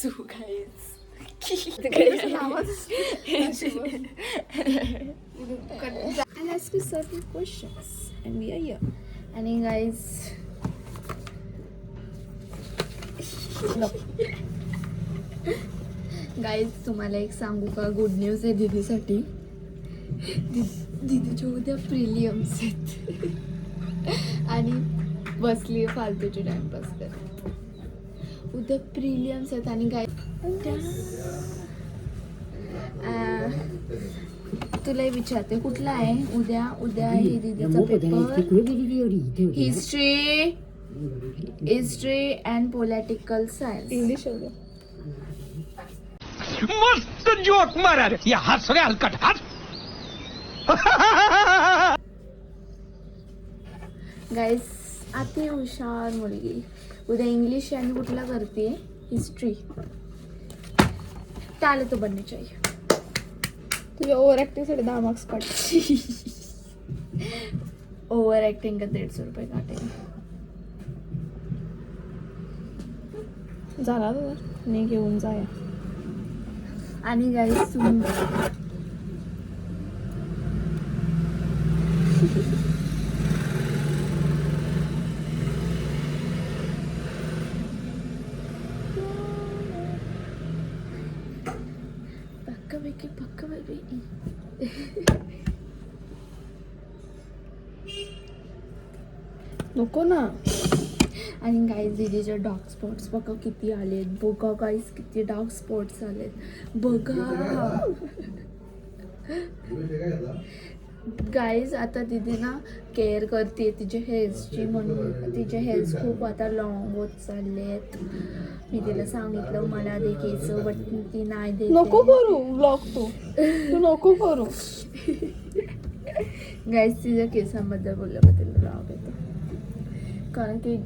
So guys आणि guys guys तुम्हाला एक सांगू का गुड न्यूज आहे दीदीसाठी दीदीच्या उद्या प्रिलियम्स आहेत आणि बसली आहे फालतूची टाइमपास करत उद्या प्रिलियम्स आहेत आणि काय तुला एक विचारते कुठला आहे? उद्या उद्या आहे दीदीचा paper history history and political science English मस्त जोक मारा रे या हस रे हलकट हस गाईस अति हुशार मुलगी. उद्या इंग्लिश आणि कुठला करते हिस्ट्री टाले तो बनने चाहिए. तुझ्या ओव्हर ॲक्टिंगसाठी दहा मार्क्स पाठ ओव्हर ॲक्टिंग का दीडशे रुपये काटेल झाला तुझा मी घेऊन जाया आणि गाईस तुम्ही पक्का बेकी पक्का बेबी नको ना। आणि गाईज दिदीचे डार्क स्पॉट्स बघा किती आलेत बघा गाईज किती डार्क स्पॉट्स आलेत बघा गाईज आता दिदी ना केअर करते तिच्या हेअर्सची म्हणून. तिचे हेअर्स खूप आता लॉंग होत चाललेत. मी तिला सांगितलं मला दे केस बट ती नाही देते नको करू ब्लॉग तू. तू नको करू. गाईज तिच्या केसांबद्दल बोललं का तिला राग येतो कारण की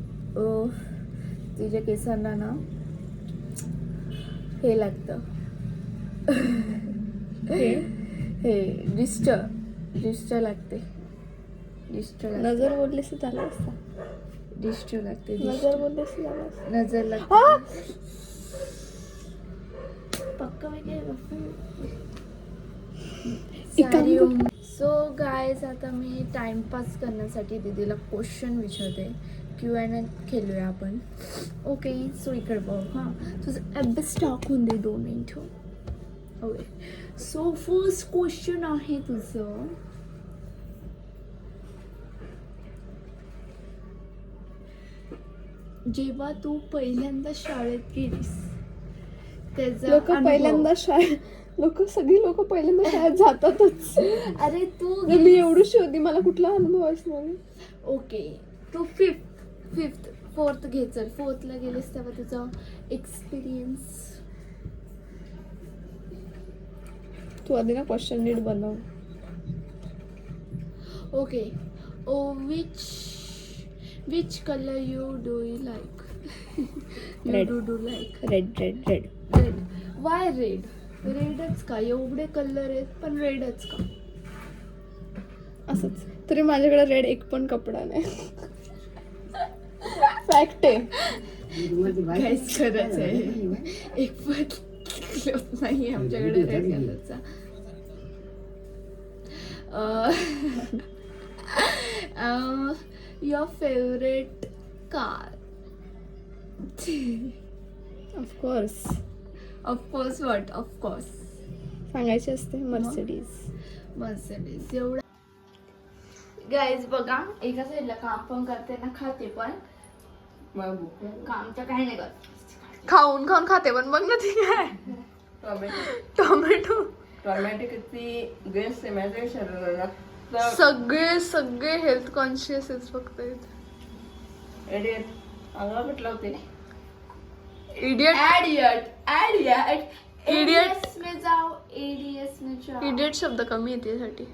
तिच्या केसांना ना हे लागतं. हे? डिस्ट डिस्ट लागते. डिस्ट नजर बोललीस तर झालं असता. डिस्ट लागते. नजर बोललीस तर झालं असतं. नजर! लागते. पक्का कर. सो गायज आता मी टाइमपास करण्यासाठी दीदीला क्वेश्चन विचारते. क्यू एन खेळूया आपण. ओके सो इकडे बघ. हां. तुझं अभ्यास टाकून दे दोन मिनिटं ओके सो फर्स्ट क्वेश्चन आहे तुझं. जेव्हा तू पहिल्यांदा शाळेत गेलीस त्याचा लोक अनुभव. पहिल्यांदा शाळेत लोक सगळी लोक पहिल्यांदा शाळेत जातातच. अरे तू मी एवढीशी होती मला कुठला अनुभव असणार ओके तू फिफ्थ फिफ्थ फोर्थ घे चल. फोर्थला गेलीस तेव्हा तुझा एक्सपिरियन्स तू आधी ना क्वेश्चन नीट बनव. Okay oh which which colour you do you like you. Do do like red red red red why red रेडच का एवढे कलर आहेत पण रेडच का? असंच. तरी माझ्याकडे रेड एक पण कपडा नाही. फॅक्ट आहे. खरंच आहे. एक पण. नाही आमच्याकडे रेड कलरचा your favourite car of course of course what of course सांगायची असते मर्सिडीज मर्सिडीज एवढा. गाईज बघा एका साईडला काम पण करते ना खाते पण. काम तर काही नाही करत. खाऊन खाऊन खाते पण बघ ना ती काय? टोमॅटो टोमॅटो किती बेस्ट आहे माझ्या शरीराला. तर सगळे सगळे हेल्थ कॉन्शियस आहेत फक्त म्हटलं होते इडियट एडियट एडियट Idiot. में जाओ एडीएस में जाओ. इडियट शब्द कमी येते यासाठी.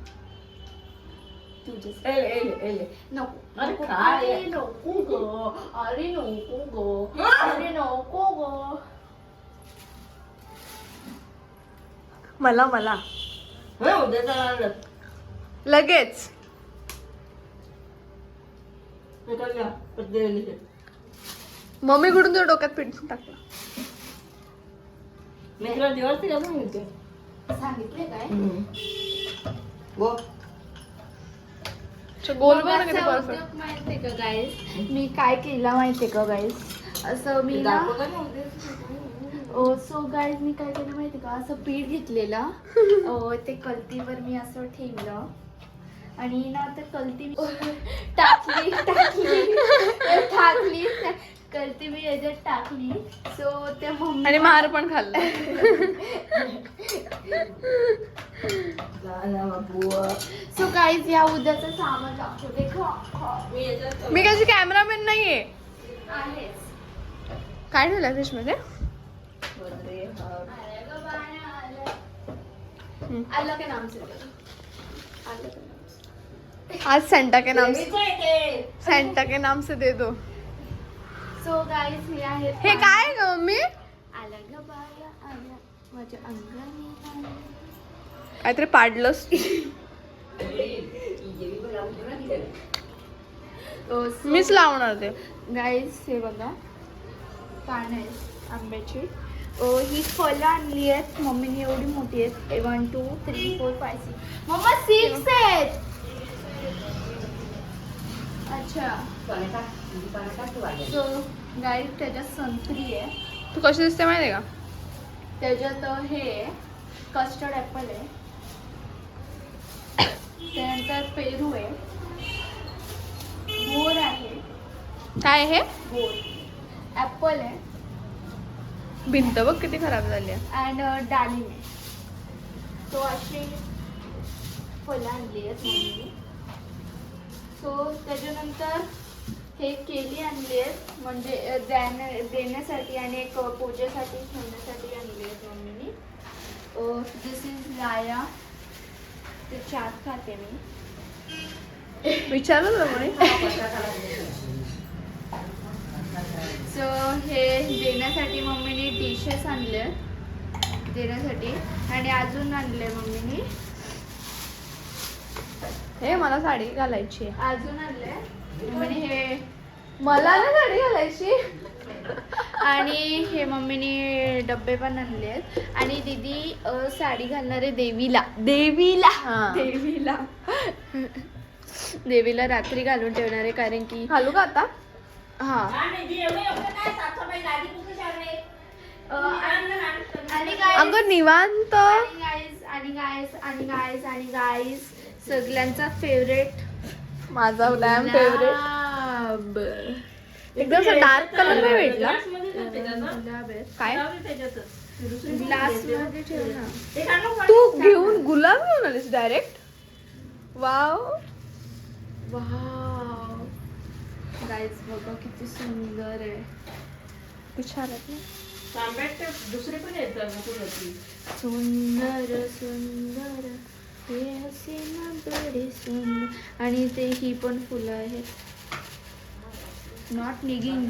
तुझे एले एले एले नको. अरे. काय? अरे नको ग. अरे नको ग. अरे नको ग. मला मला. लगेच. मम्मी कडून तुझ्या डोक्यात पीठ टाकलं. मी तुला दिवस तिला सांगितले. सांगितले काय? गो गोल बघ ना किती मगाचा परफेक्ट उद्योग माहितीये का गाईस मी काय केलं माहितीये का गाईस असं मी ना सो गाईज मी काय केलं माहिती का? असं पीठ घेतलेलं. ते कलतीवर मी असं ठेवलं. आणि ना ते कलती मी टाकली टाकली. टाकली. कलती मी याच्यात टाकली. सो ते मम्मी आणि मार पण खाल्ला. सो गाईज या उद्याचं सामान दाखवते. मी कशी कॅमेरामॅन नाहीये. आहेच. काय ठेवलंय फ्रीज आलं के नाम से आज सेंटा के नाम से आहे. सेंटा के नाम से दे दो। सो गाईज हे आहेत हे काय ग मम्मी आलं ग बाया आलं. माझ्या अंगाने आलं. काहीतरी पाडलंस. मीच लावणार ते गाईज हे बघा. पानं आहेत आंब्याची. ही फळं आणली आहेत मम्मीने एवढी मोठी आहेत one two three four five six mamma six आहेत. अच्छा. सो गाईज त्याच्यात संत्री आहे. तू कशी दिसते माहितीये का? त्याच्यात हे कस्टर्ड ॲपल आहे. त्यानंतर पेरू आहे. बोर आहे. काय हे बोर. ॲपल आहे. भिंत बघ किती खराब झाली आहे. अँड आहे. सो अशी फळं आणली आहेत मम्मीने. सो त्याच्यानंतर हे केली आणली आहेत. म्हणजे देण्यासाठी आणि एक पूजेसाठी ठेवण्यासाठी आणली आहेत मम्मीने. दिस इज लाया ते चाट खाते मी. विचारलं कोणी सो हे देण्यासाठी मम्मीने डिशेस आणले. देण्यासाठी. आणि अजून आणले मम्मीने. हे मला साडी घालायची अजून आणले. मम्मीने हे मला ना साडी घालायची. आणि हे मम्मीने डब्बे पण आणले आहेत. आणि दीदी साडी घालणार आहे देवीला. देवीला. हा. देवीला. देवीला रात्री घालून ठेवणार आहे कारण की घालू का आता? हा. अगं निवांत. आणि गाईज आणि गाईज आणि गाईज सगळ्यांचा फेवरेट माझा डॅम फेवरेट एकदम डार्क कलर नाही भेटला? काय. ग्लासमध्ये ठेव. तू घेऊन गुलाब घेऊन आलीस डायरेक्ट वाव वाव गाईज बघा किती सुंदर आहे. किती छान आहेत ना दुसरे पण येतात ना सुंदर सुंदर हे हसीना बडे सुंदर. आणि ते ही पण फुलं आहेत. नॉट निगिंग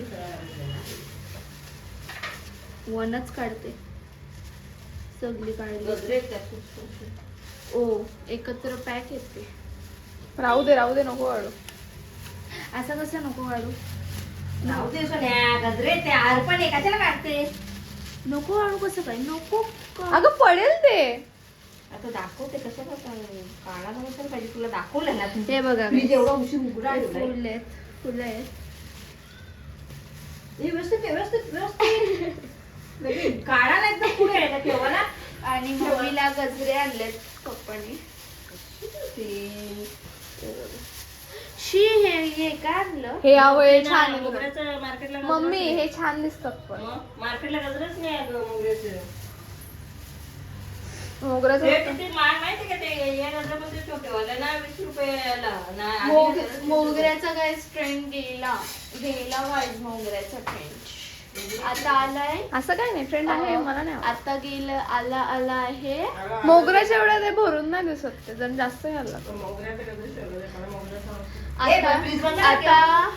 वनच काढते. सगळी काढली. खूप खूप. ओ एकत्र पॅक येते. राहू दे राहू दे नको वाढू. असं कसं नको काढू राहू दे सोन्या, गजरे ते हार पण आहे कशाला काढते? नको काढू कसं काय नको का- अगं पडेल ते. आता दाखवते कशाला काढा नसेल पाहिजे तुला दाखवलं ना. तू. हे बघा. मी जेवढा उशीर उघडा हे ठेवलाय. फुल आहेत फुलं आहेत. हे व्यवस्थित व्यवस्थित व्यवस्थित. म्हणजे काढा नाही तर पुढे आहे ना ठेवायला? आणि मम्मीला गजरे आणलेत पप्पाने. काय आणलं? हे यावेळी छान आहे बघ. मोगऱ्याचं मार्केटला मम्मी हे छान दिसतात पण. मार्केटला गजरच नाही आहे गं मोगऱ्याचं मोगऱ्याचं ते किती महाग माहिती का ते? या गजरामध्ये छोटेवाले ना वीस रुपयाला. ना आधी मोग गजराचे मोगऱ्याचा काय ट्रेंड गेला? गेला वाईज मोगऱ्याचा ट्रेंड आता आलाय? असं काय नाही फ्रेंड आहे मला नाही आवडत. आता गेलं आला आला आहे. मोगऱ्याच्या एवढ्या ते भरून नाही दिसत ते जण जास्त घ्यायला लागतं. मोगऱ्याचं गजरे ठेवलेले, मला मोगऱ्याचं आवडतं. आता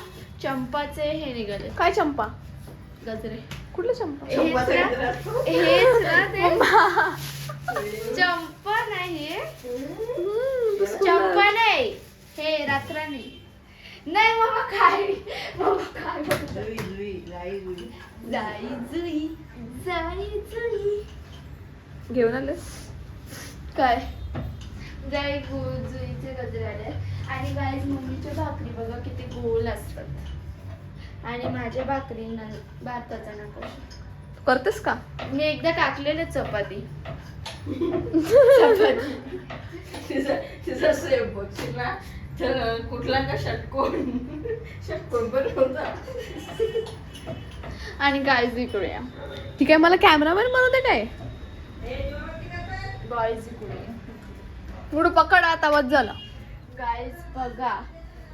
चंपाचे हे निघाले. काय चंपा? गजरे. कुठले चंपा? हेच ना हेच ना ते. चंपा. नाही चंपा नाही. हे रात्राणी नाही मग काय? बोलतो? जुई, जुई, लाई जुई. जाई जुई जाई जुई. घेऊन आलेस? काय? गोल जुईचे गजरे आले. आणि गाईज मम्मीच्या भाकरी बघा किती गोल असतात. आणि माझ्या भाकरींना भाताचा नकाशा करतेस का? मी एकदा टाकलेले चपाती. तिचा तिचा सेफ बघशील ना तर कुठला का पण होता आणि गाईज इकडे ठीक आहे मला कॅमेरामॅन बनवते काय? गाईज इकडे थोडं पकड आता आवाज झाला. गाईज बघा.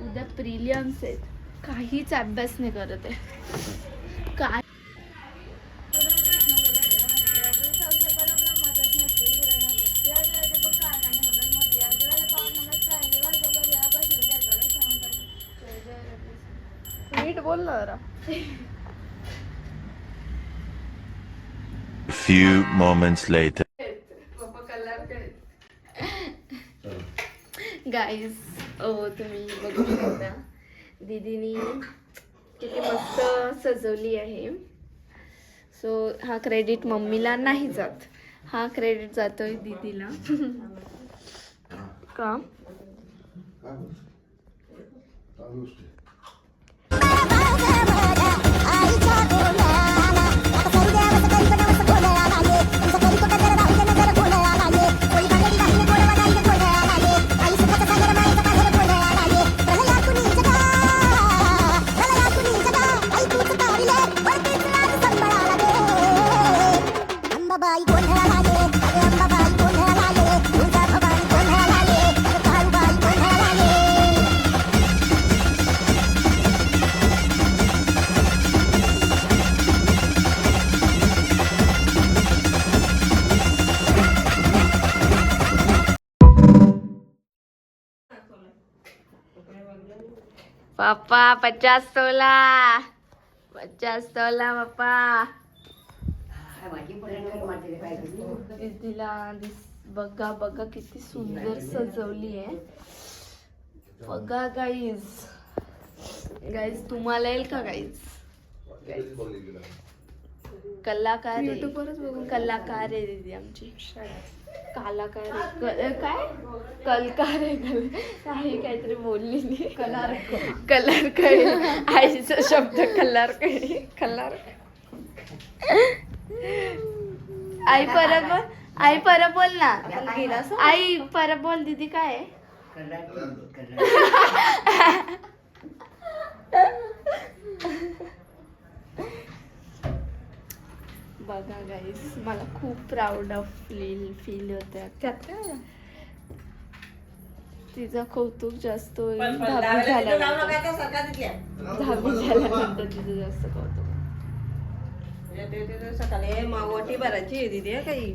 उद्या प्रिलियम्स आहेत. काहीच अभ्यास नाही करत आहे. काय? नीट बोल ना जरा. Few moments later. Guys oh तुम्ही बघू शकता. दीदीनी किती मस्त सजवली आहे. सो हा क्रेडिट मम्मीला नाही जात. हा क्रेडिट जातोय दीदीला. का? अंबाबाई पप्पा पचास तोला पचास तोला पप्पा. दीदीला दिस बघा बघा किती सुंदर सजवली आहे. बघा गाईज गाईज तुम्हाला येईल का गाईज कलाकार. कलाकार आहे दीदी आमची. कलाकार आहे. क- काय? कलकार आहे कल काही काहीतरी बोलली नाही कलार कलर कळे आईचा शब्द कलर कळे कलर आई परत बोल. आई परत बोल ना. आई परत बोल दीदी काय आहे? बघा गाईस मला खूप प्राऊड ऑफ फील फील होतं त्यात काय? तिचं कौतुक जास्त होईल. दहावी झाल्यानंतर. दहावी तिचं जास्त कौतुक. ते- ते- ते सकाळी ओटी भरायची दीदी काही.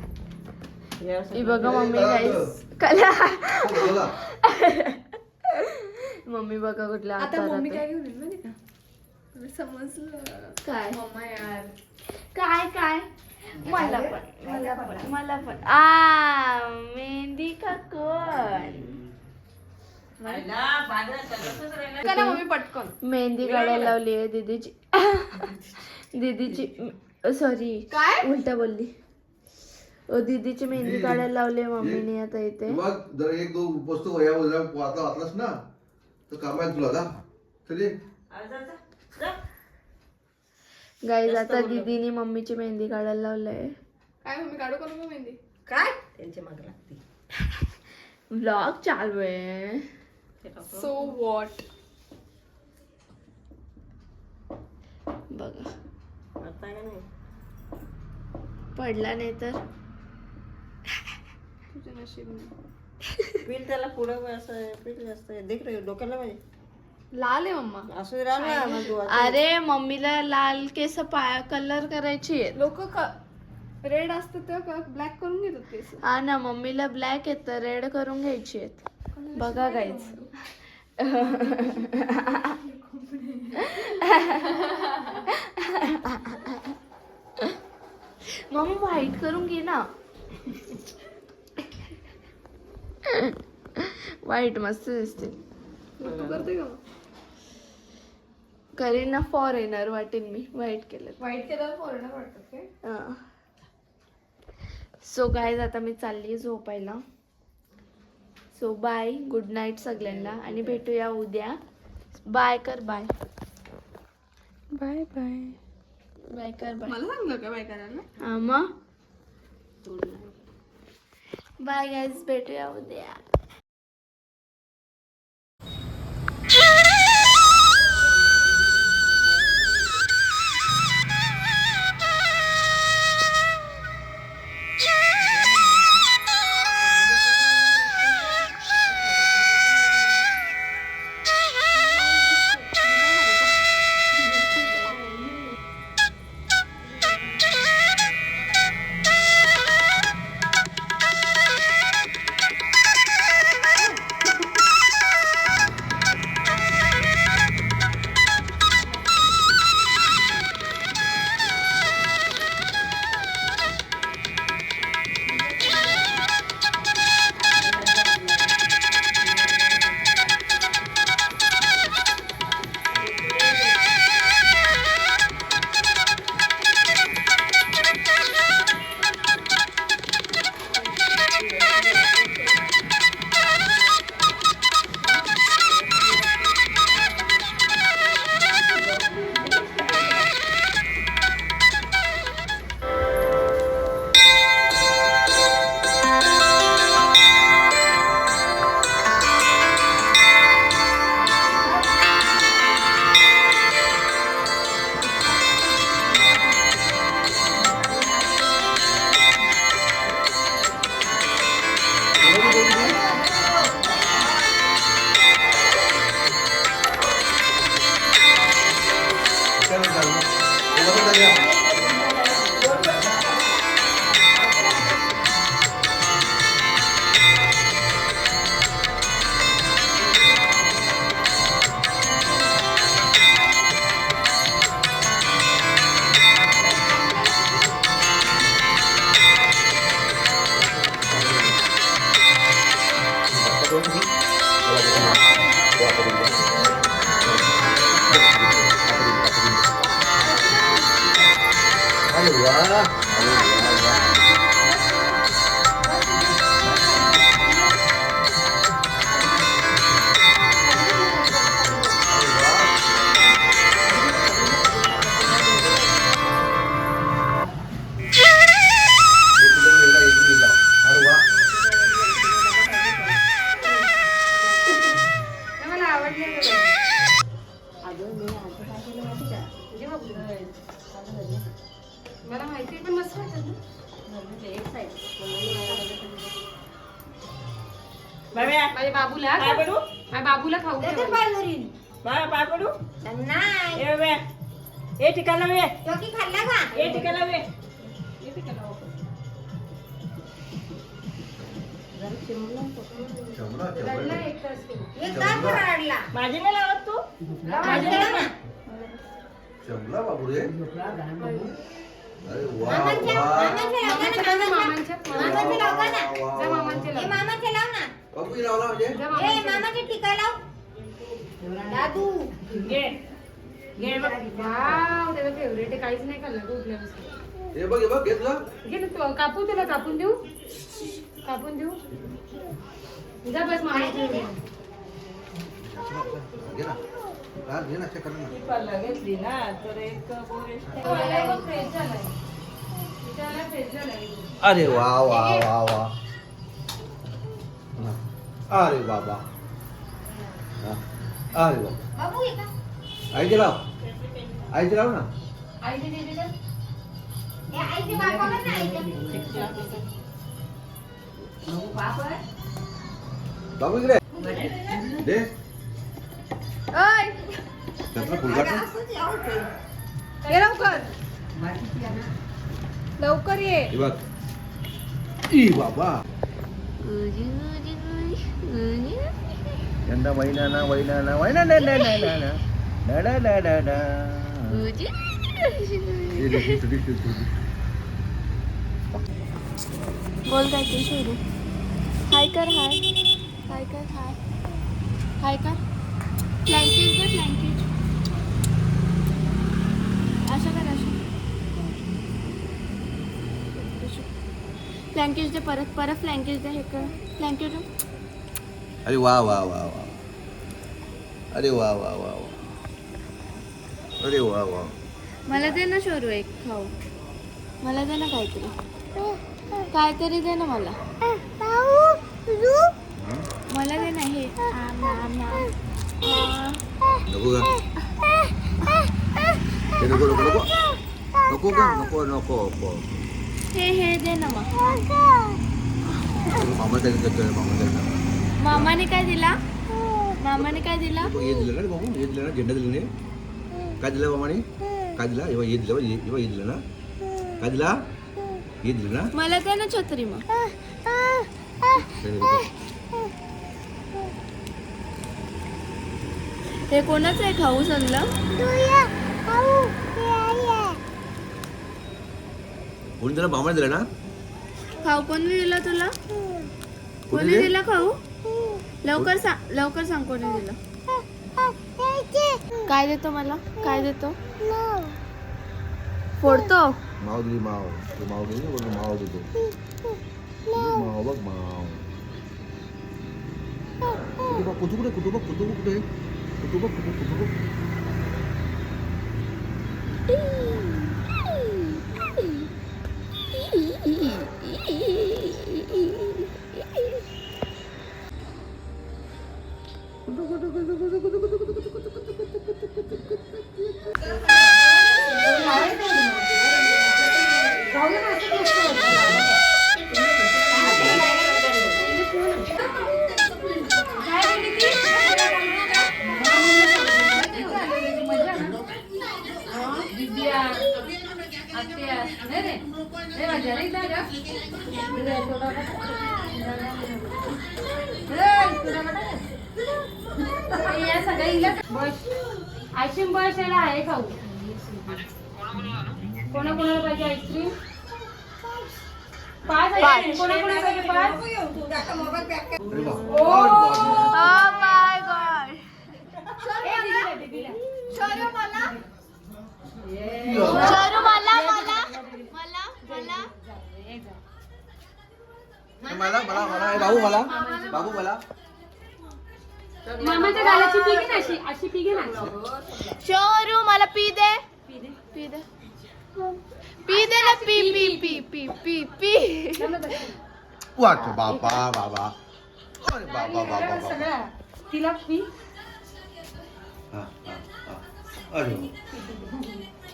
असं- बघा मम्मी गाईस कला. मम्मी बघा कुठल्या आता मम्मी काय. घेऊन समजलं. काय? मम्मा यार. काय काय? मला पण मला पण मला पण. आ मेहंदी का कोण. का ना मम्मी पटकन. मेहंदी काढायला लावली आहे दीदीची. दीदीची सॉरी काय? उलटा बोलली. ओ दीदीची मेहंदी काढायला लावली आहे मम्मीने आता इथे. बघ जर एक दोन वस्तू वया वजा वाचला वाचलास ना तर काम आहे तुला जा. चल ये. आ, जा, जा, जा. गाईज आता दीदीने मम्मीची मेहंदी काढायला लावलंय. काय मम्मी काढू का नको मेहंदी? काय? त्यांची माग लागते. व्लॉग चालू आहे. सो वॉट बघा. पडला नाही तर? तुझे नशीब नाही. पीठ त्याला पुढं असं पीठ जास्त. देख रे डोक्याला पाहिजे लाल आहे मम्मा. असं मग तू आता. अरे मम्मीला लाल केस पाया कलर करायची आहेत. लोक रेड असतात तेव्हा ब्लॅक करून घेतात केस. हा ना मम्मीला ब्लॅक येत रेड करून घ्यायची आहेत. बघा गाईज मम्मी व्हाईट करून घे ना. व्हाईट मस्त दिसते. तू करते का करीन ना फॉरेनर वाटेन मी. व्हाईट केलं व्हाईट केल्यावर फॉरेनर वाटतात काय सो गायज आता मी चालली झोपायला. सो बाय गुड नाईट सगळ्यांना. आणि भेटूया उद्या. बाय कर बाय बाय बाय बाय कर बाय मला सांगलं का बाय करायला? हा मग? बाय गायज भेटूया उद्या. बाब्या बाबूला काय पडू. बाबूला खाऊ. त्याचे ठेवायला. पाय धरीन बाय ए बाब्या ए ठिकाणला वे खाल्ला का? ए ठिकाणला वे येते माझी नाही लावत तू? माझी नाही लावत. चमडा मामांचे लाव ना. बाबू लावला म्हणजे जा मामांच्या लाव. घे घे बघ. वाव, त्याचा फेवरेट आहे. काहीच नाही खाल्लं तो उठल्यापासून. हे बघ हे बघ घेतलं. घे ना तू, कापू तुला कापून देऊ? कापून देऊ? जा बस मामांच्या घरी. घे ना. हा, घे ना check कर ना पल्ला घेतली ना तर एक बोरे विचारलाय बघ, फ्रेश फ्रेश झालाय. अरे वा वा वा वा. अरे बाबा. अरे बाबा. आई ये आई आईचे ना? आईने दिलेलं बाबू इकडे. दे. लवकर. लवकर ये. हे बघ. बाबा. यंदा वैनाना वैनाना वैना ना ना ना ना ना ना ना ना ना ना हे दे, बोल काय ते सुरू हाय कर हाय. हाय कर हाय. हाय कर. ब्लँकेट कर ब्लँकेट अशा कर अशा. फ्लँकेज दे परत परत फ्लँकेज दे हे कर. फ्लँकेज अरे वा वा वा वा. अरे वा वा वा वा. अरे वा वा. मला दे ना शोरू एक खाऊ. मला दे ना काहीतरी. काहीतरी दे ना मला. मला दे ना हे. नको का नको नको नको. नको का नको नको नको. हे हे दे ना मग. मामा तरी करतोय मामा तरी मामाने काय दिला? मामाने काय दिला? हे दिलं ना रे बाबू हे दिलं ना झेंडा दिलं नाही काय दिलं मामाने? काय दिला? हे बघ, हे दिलं हे हे बघ, हे दिलं ना. काय दिला? हे दिलं ना. मला दे ना छत्री मग. हे कोणाचं आहे खाऊ सगळं कोणी दिलं मामाने दिलं ना? खाऊ कोणी दिला तुला? कोणी कोणी दिलं? दिला खाऊ? लवकर सांग लवकर सांग कोणी दिलं. काय देतो मला? काय देतो? फोडतो? माव दिली माव. तू माव दिली ना माव देतो. माव बघ माव. कुठे बघ? कुठू कुठे? कुठू बघ? कुठू बघ? कुठे? पाच माय गॉड मला मला मला मला मला मला मला मला बाबू मला बाबू मला मामाच्या गालाची पी घे ना अशी अशी पी घे ना शोरू मला पी दे पी दे. पी दे. પી દે ને પી પી પી પી પી પी वाट बाबा बाबा अरे बाबा बाबा बाबा तिला पी हां हां हां अरे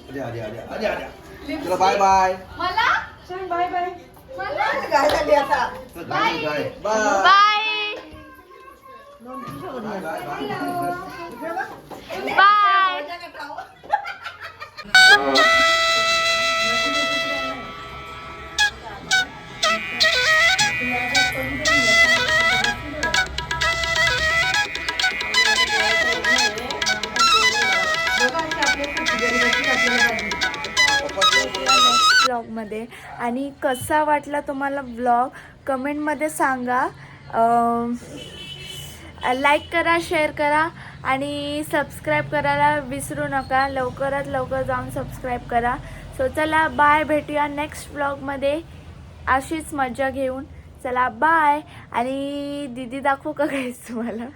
अरे अरे अरे अरे अरे चला बाय बाय मला चल बाय बाय मला काय झाली आता bye bye bye bye bye ब्लॉगमध्ये. आणि कसा वाटला तुम्हाला ब्लॉग? कमेंटमध्ये सांगा. लाईक करा शेअर करा आणि सबस्क्राईब करायला विसरू नका. लवकरात लवकर जाऊन सबस्क्राईब करा. सो चला बाय भेटूया नेक्स्ट ब्लॉगमध्ये अशीच मजा घेऊन. चला बाय आणि दीदी दाखवू का काहीच तुम्हाला?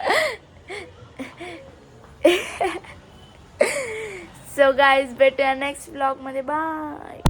सो गाईज भेटूया नेक्स्ट ब्लॉगमध्ये बाय